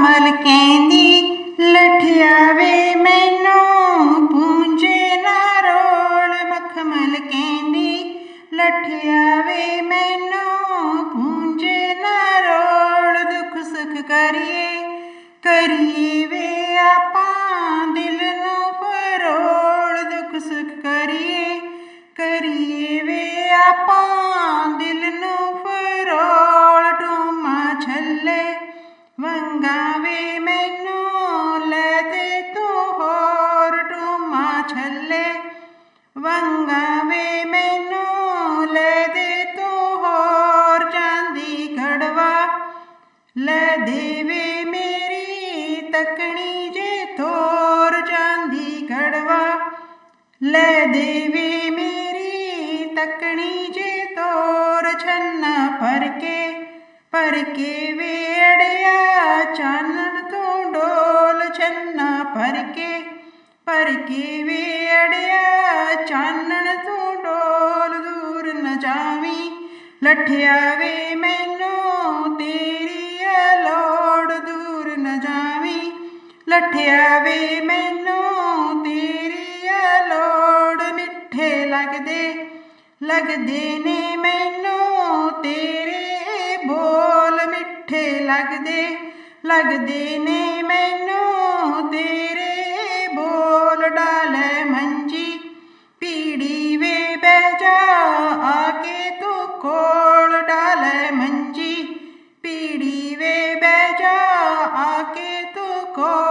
ਮਖਮਲ ਕਹਿੰਦੀ ਲਠਿਆ ਵੇ ਮੈਨੂੰ ਪੂੰਝੇ ਨਾ ਰੋਲ। ਮਖਮਲ ਕਹਿੰਦੀ ਲਠਿਆ ਵੇ ਮੈਨੂੰ ਪੂੰਝੇ ਨਾ ਰੋਲ। ਦੁੱਖ ਸੁੱਖ ਕਰੀਏ ਕਰੀਏ ਵੇ ਆਪਾਂ ਦਿਲ ਨੂੰ ਫਰੋਲ। ਦੁੱਖ ਸੁੱਖ ਕਰੀਏ ਕਰੀਏ ਵੇ ਆਪਾਂ ਵੇ ਮੈਨੂੰ ਲੈ ਦੇ ਤੂੰ ਹੋਰ ਟੂਮਾ ਛੱਲੇ ਵੰਗਾ ਵੇ ਮੈਨੂੰ ਲੈ ਦੇ ਤੂੰ ਹੋਰ ਚਾਂਦੀ ਘੜਵਾ ਲੈ ਦੇਵੇ ਮੇਰੀ ਤਕਣੀ ਜੇ ਥੋਰ ਚਾਂਦੀ ਘੜਵਾ ਲੈ ਦੇਵੇ ਮੇਰੀ ਤਕਣੀ ਜੇ ਤੋਰ ਛੰਨਾ ਭਰ ਕੇ ਭਰ ਕੇ ਵੇ ਕੇ ਵੇੜਿਆ ਚਾਨਣ ਤੂੰ ਡੋਲ ਦੂਰ ਨ ਜਾਵੀਂ। ਲੱਠਿਆ ਵੇ ਮੈਨੂੰ, ਤੇਰੀ ਲੋੜ ਦੂਰ ਨ ਜਾਵੀਂ। ਲੱਠਿਆ ਵੇ ਮੈਨੂੰ, ਤੇਰੀ ਲੋੜ ਮਿੱਠੇ ਲੱਗਦੇ। ਲੱਗਦੇ ਨੇ ਮੈਨੂੰ, ਤੇਰੇ ਬੋਲ ਮਿੱਠੇ ਲੱਗਦੇ। ਲੱਗਦੇ ਨੇ ਮੈਨੂੰ call.